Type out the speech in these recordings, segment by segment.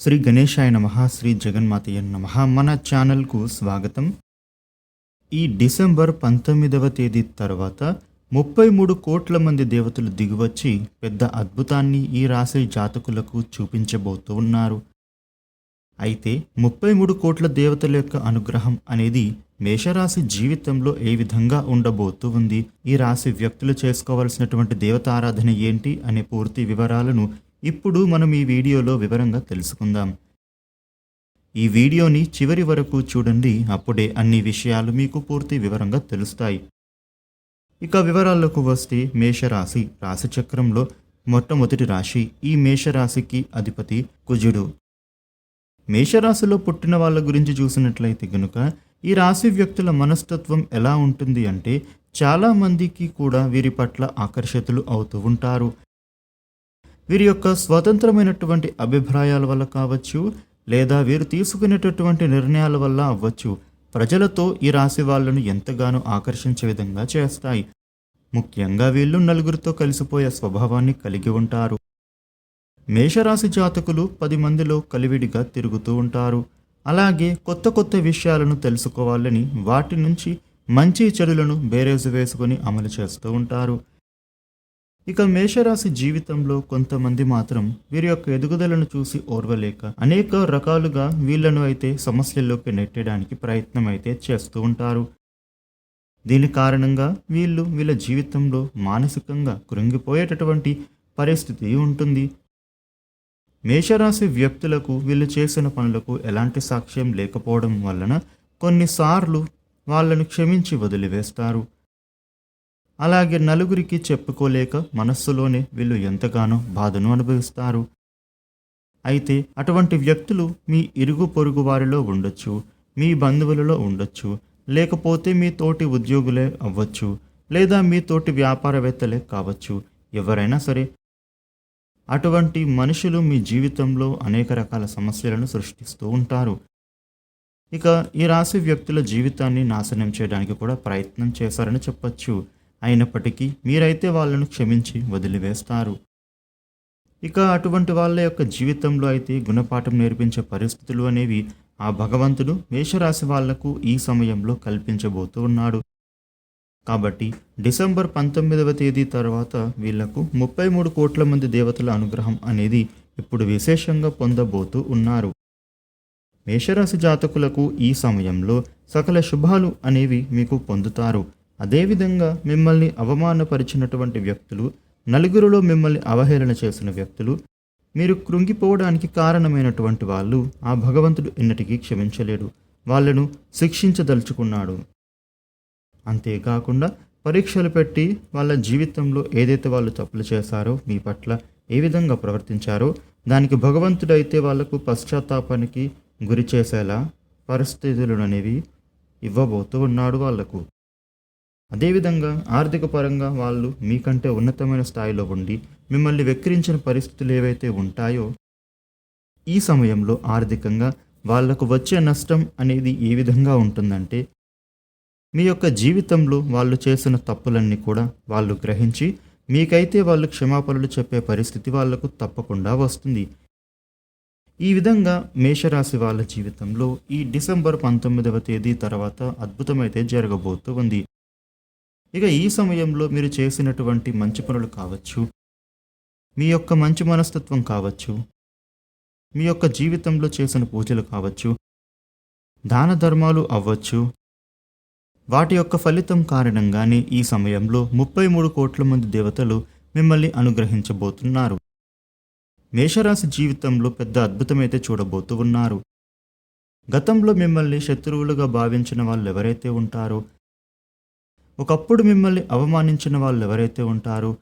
శ్రీ గణేశాయ నమ శ్రీ జగన్మాతయ్య నమ. మన ఛానల్కు స్వాగతం. ఈ డిసెంబర్ పంతొమ్మిదవ తేదీ తర్వాత ముప్పై మూడు కోట్ల మంది దేవతలు దిగివచ్చి పెద్ద అద్భుతాన్ని ఈ రాశి జాతకులకు చూపించబోతూ ఉన్నారు. అయితే ముప్పై మూడు కోట్ల దేవతల యొక్క అనుగ్రహం అనేది మేషరాశి జీవితంలో ఏ విధంగా ఉండబోతూ ఉంది? ఈ రాశి వ్యక్తులు చేసుకోవాల్సినటువంటి దేవతారాధన ఏంటి? అనే పూర్తి వివరాలను ఇప్పుడు మనం ఈ వీడియోలో వివరంగా తెలుసుకుందాం. ఈ వీడియోని చివరి వరకు చూడండి అప్పుడే అన్ని విషయాలు మీకు పూర్తి వివరంగా తెలుస్తాయి. ఇక వివరాల్లోకి వస్తే మేషరాశి రాశిచక్రంలో మొట్టమొదటి రాశి ఈ మేషరాశికి అధిపతి కుజుడు. మేషరాశిలో పుట్టిన వాళ్ళ గురించి చూసినట్లయితే గనుక ఈ రాశి వ్యక్తుల మనస్తత్వం ఎలా ఉంటుంది అంటే చాలామందికి కూడా వీరి పట్ల ఆకర్షితులు అవుతూ ఉంటారు. వీరి యొక్క స్వతంత్రమైనటువంటి అభిప్రాయాల వల్ల కావచ్చు లేదా వీరు తీసుకునేటటువంటి నిర్ణయాల వల్ల అవ్వచ్చు. ప్రజలతో ఈ రాశి వాళ్ళను ఎంతగానో ఆకర్షించే విధంగా చేస్తాయి. ముఖ్యంగా వీళ్ళు నలుగురితో కలిసిపోయే స్వభావాన్ని కలిగి ఉంటారు. మేషరాశి జాతకులు పది మందిలో కలివిడిగా తిరుగుతూ ఉంటారు. అలాగే కొత్త కొత్త విషయాలను తెలుసుకోవాలని వాటి నుంచి మంచి చెడులను బేరేజు వేసుకొని అమలు చేస్తూ ఉంటారు. ఇక మేషరాశి జీవితంలో కొంతమంది మాత్రం వీరి యొక్క ఎదుగుదలను చూసి ఓర్వలేక అనేక రకాలుగా వీళ్ళను అయితే సమస్యల్లోకి నెట్టడానికి ప్రయత్నం అయితే చేస్తూ ఉంటారు. దీని కారణంగా వీళ్ళు వీళ్ళ జీవితంలో మానసికంగా కృంగిపోయేటటువంటి పరిస్థితి ఉంటుంది. మేషరాశి వ్యక్తులకు వీళ్ళు చేసిన పనులకు ఎలాంటి సాక్ష్యం లేకపోవడం వలన కొన్నిసార్లు వాళ్ళను క్షమించి వదిలివేస్తారు. అలాగే నలుగురికి చెప్పుకోలేక మనస్సులోనే వీళ్ళు ఎంతగానో బాధను అనుభవిస్తారు. అయితే అటువంటి వ్యక్తులు మీ ఇరుగు పొరుగు వారిలో ఉండొచ్చు మీ బంధువులలో ఉండొచ్చు లేకపోతే మీ తోటి ఉద్యోగులే అవ్వచ్చు లేదా మీ తోటి వ్యాపారవేత్తలే కావచ్చు ఎవరైనా సరే. అటువంటి మనుషులు మీ జీవితంలో అనేక రకాల సమస్యలను సృష్టిస్తూ ఉంటారు. ఇక ఈ రాశి వ్యక్తుల జీవితాన్ని నాశనం చేయడానికి కూడా ప్రయత్నం చేశారని చెప్పచ్చు. అయినప్పటికీ మీరైతే వాళ్ళను క్షమించి వదిలివేస్తారు. ఇక అటువంటి వాళ్ళ యొక్క జీవితంలో అయితే గుణపాఠం నేర్పించే పరిస్థితులు అనేవి ఆ భగవంతుడు మేషరాశి వాళ్ళకు ఈ సమయంలో కల్పించబోతూ ఉన్నాడు. కాబట్టి డిసెంబర్ పంతొమ్మిదవ తేదీ తర్వాత వీళ్ళకు ముప్పై మూడు కోట్ల మంది దేవతల అనుగ్రహం అనేది ఇప్పుడు విశేషంగా పొందబోతూ ఉన్నారు. మేషరాశి జాతకులకు ఈ సమయంలో సకల శుభాలు అనేవి మీకు పొందుతారు. అదేవిధంగా మిమ్మల్ని అవమానపరిచినటువంటి వ్యక్తులు నలుగురిలో మిమ్మల్ని అవహేళన చేసిన వ్యక్తులు మీరు కృంగిపోవడానికి కారణమైనటువంటి వాళ్ళు ఆ భగవంతుడు ఎన్నటికీ క్షమించలేడు. వాళ్ళను శిక్షించదలుచుకున్నాడు. అంతేకాకుండా పరీక్షలు పెట్టి వాళ్ళ జీవితంలో ఏదైతే వాళ్ళు తప్పులు చేశారో మీ పట్ల ఏ విధంగా ప్రవర్తించారో దానికి భగవంతుడైతే వాళ్ళకు పశ్చాత్తాపానికి గురి చేసేలా పరిస్థితులు అనేవి ఇవ్వబోతూ ఉన్నాడు వాళ్ళకు. అదేవిధంగా ఆర్థిక పరంగా వాళ్ళు మీకంటే ఉన్నతమైన స్థాయిలో ఉండి మిమ్మల్ని వెక్కిరించిన పరిస్థితులు ఏవైతే ఉంటాయో ఈ సమయంలో ఆర్థికంగా వాళ్ళకు వచ్చే నష్టం అనేది ఏ విధంగా ఉంటుందంటే మీ యొక్క జీవితంలో వాళ్ళు చేసిన తప్పులన్నీ కూడా వాళ్ళు గ్రహించి మీకైతే వాళ్ళు క్షమాపణలు చెప్పే పరిస్థితి వాళ్ళకు తప్పకుండా వస్తుంది. ఈ విధంగా మేషరాశి వాళ్ళ జీవితంలో ఈ డిసెంబర్ పంతొమ్మిదవ తేదీ తర్వాత అద్భుతమైతే జరగబోతూ ఉంది. ఇక ఈ సమయంలో మీరు చేసినటువంటి మంచి పనులు కావచ్చు. మీ యొక్క మంచి మనస్తత్వం కావచ్చు. మీ యొక్క జీవితంలో చేసిన పూజలు కావచ్చు. దాన ధర్మాలు అవ్వచ్చు. వాటి యొక్క ఫలితం కారణంగానే ఈ సమయంలో ముప్పై మూడు కోట్ల మంది దేవతలు మిమ్మల్ని అనుగ్రహించబోతున్నారు. మేషరాశి జీవితంలో పెద్ద అద్భుతమైతే చూడబోతూ ఉన్నారు. గతంలో మిమ్మల్ని శత్రువులుగా భావించిన వాళ్ళు ఎవరైతే ఉంటారో ఒకప్పుడు మిమ్మల్ని అవమానించిన వాళ్ళు ఎవరైతే ఉంటారో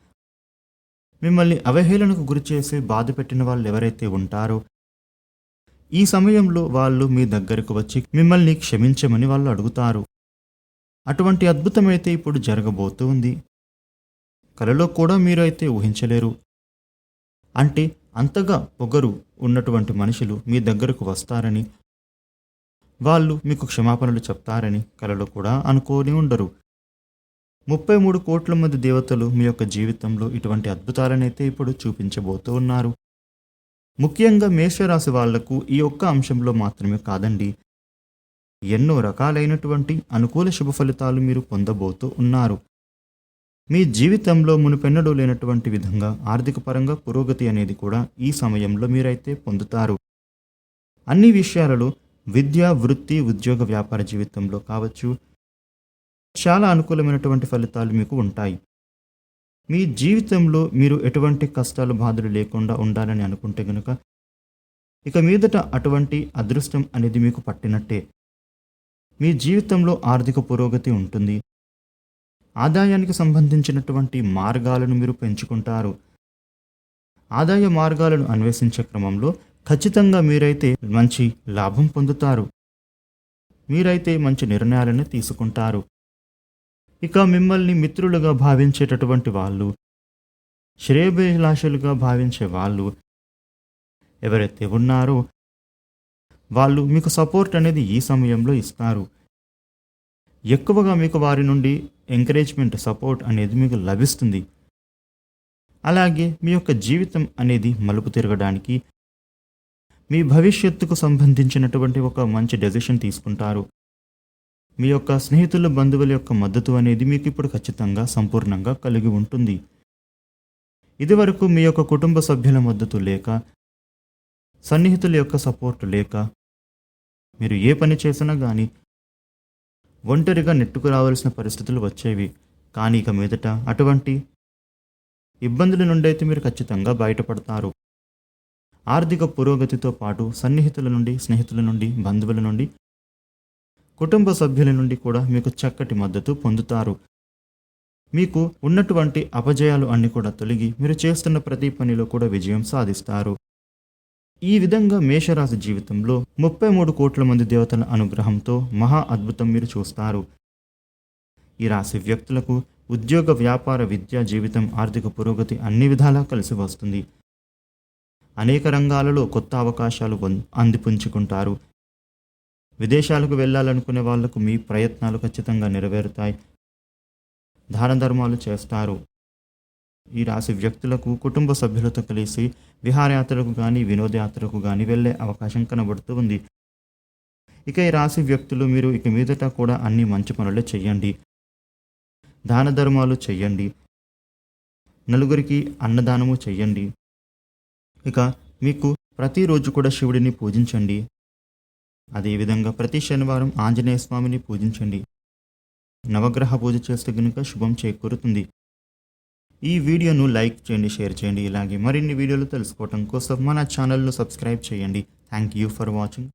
మిమ్మల్ని అవహేళనకు గురిచేసి బాధ పెట్టిన వాళ్ళు ఎవరైతే ఉంటారో ఈ సమయంలో వాళ్ళు మీ దగ్గరకు వచ్చి మిమ్మల్ని క్షమించమని వాళ్ళు అడుగుతారు. అటువంటి అద్భుతమైతే ఇప్పుడు జరగబోతూ ఉంది. కలలో కూడా మీరు అయితే ఊహించలేరు. అంటే అంతగా పొగరు ఉన్నటువంటి మనుషులు మీ దగ్గరకు వస్తారని వాళ్ళు మీకు క్షమాపణలు చెప్తారని కలలో కూడా అనుకోని ఉండరు. ముప్పై మూడు కోట్ల మంది దేవతలు మీ యొక్క జీవితంలో ఇటువంటి అద్భుతాలనైతే ఇప్పుడు చూపించబోతూ ఉన్నారు. ముఖ్యంగా మేషరాశి వాళ్ళకు ఈ ఒక్క అంశంలో మాత్రమే కాదండి. ఎన్నో రకాలైనటువంటి అనుకూల శుభ ఫలితాలు మీరు పొందబోతూ ఉన్నారు. మీ జీవితంలో మునుపెన్నడూ లేనటువంటి విధంగా ఆర్థిక పరంగా పురోగతి అనేది కూడా ఈ సమయంలో మీరైతే పొందుతారు. అన్ని విషయాలలో విద్య వృత్తి ఉద్యోగ వ్యాపార జీవితంలో కావచ్చు చాలా అనుకూలమైనటువంటి ఫలితాలు మీకు ఉంటాయి. మీ జీవితంలో మీరు ఎటువంటి కష్టాలు బాధలు లేకుండా ఉండాలని అనుకుంటే గనుక ఇక మీదట అటువంటి అదృష్టం అనేది మీకు పట్టినట్టే. మీ జీవితంలో ఆర్థిక పురోగతి ఉంటుంది. ఆదాయానికి సంబంధించినటువంటి మార్గాలను మీరు పెంచుకుంటారు. ఆదాయ మార్గాలను అన్వేషించే క్రమంలో ఖచ్చితంగా మీరైతే మంచి లాభం పొందుతారు. మీరైతే మంచి నిర్ణయాలను తీసుకుంటారు. ఇక మిమ్మల్ని మిత్రులుగా భావించేటటువంటి వాళ్ళు శ్రేయభిలాషులుగా భావించే వాళ్ళు ఎవరైతే ఉన్నారో వాళ్ళు మీకు సపోర్ట్ అనేది ఈ సమయంలో ఇస్తారు. ఎక్కువగా మీకు వారి నుండి ఎంకరేజ్మెంట్ సపోర్ట్ అనేది మీకు లభిస్తుంది. అలాగే మీ యొక్క జీవితం అనేది మలుపు తిరగడానికి మీ భవిష్యత్తుకు సంబంధించినటువంటి ఒక మంచి డెసిషన్ తీసుకుంటారు. మీ యొక్క స్నేహితుల బంధువుల యొక్క మద్దతు అనేది మీకు ఇప్పుడు ఖచ్చితంగా సంపూర్ణంగా కలిగి ఉంటుంది. ఇదివరకు మీ యొక్క కుటుంబ సభ్యుల మద్దతు లేక సన్నిహితుల యొక్క సపోర్ట్ లేక మీరు ఏ పని చేసినా కానీ ఒంటరిగా నెట్టుకు రావాల్సిన పరిస్థితులు వచ్చేవి. కానీ ఇక మీదట అటువంటి ఇబ్బందుల నుండి అయితే మీరు ఖచ్చితంగా బయటపడతారు. ఆర్థిక పురోగతితో పాటు సన్నిహితుల నుండి స్నేహితుల నుండి బంధువుల నుండి కుటుంబ సభ్యుల నుండి కూడా మీకు చక్కటి మద్దతు పొందుతారు. మీకు ఉన్నటువంటి అపజయాలు అన్ని కూడా తొలగి మీరు చేస్తున్న ప్రతి పనిలో కూడా విజయం సాధిస్తారు. ఈ విధంగా మేషరాశి జీవితంలో ముప్పై మూడు కోట్ల మంది దేవతల అనుగ్రహంతో మహా అద్భుతం మీరు చూస్తారు. ఈ రాశి వ్యక్తులకు ఉద్యోగ వ్యాపార విద్యా జీవితం ఆర్థిక పురోగతి అన్ని విధాలా కలిసి వస్తుంది. అనేక రంగాలలో కొత్త అవకాశాలు అందిపుంచుకుంటారు విదేశాలకు వెళ్ళాలనుకునే వాళ్ళకు మీ ప్రయత్నాలు ఖచ్చితంగా నెరవేరుతాయి. దాన ధర్మాలు చేస్తారు. ఈ రాశి వ్యక్తులకు కుటుంబ సభ్యులతో కలిసి విహారయాత్రకు కానీ వినోదయాత్రకు కానీ వెళ్ళే అవకాశం కనబడుతూ ఉంది. ఇక ఈ రాశి వ్యక్తులు మీరు ఇక మీదట కూడా అన్ని మంచి పనులే చెయ్యండి. దాన ధర్మాలు చెయ్యండి. నలుగురికి అన్నదానము చెయ్యండి. ఇక మీకు ప్రతిరోజు కూడా శివుడిని పూజించండి. అదేవిధంగా ప్రతి శనివారం ఆంజనేయ స్వామిని పూజించండి. నవగ్రహ పూజ చేస్తే కనుక శుభం చేకూరుతుంది. ఈ వీడియోను లైక్ చేయండి షేర్ చేయండి. ఇలాగే మరిన్ని వీడియోలు తెలుసుకోవటం కోసం మన ఛానల్ను సబ్స్క్రైబ్ చేయండి. Thank you for watching.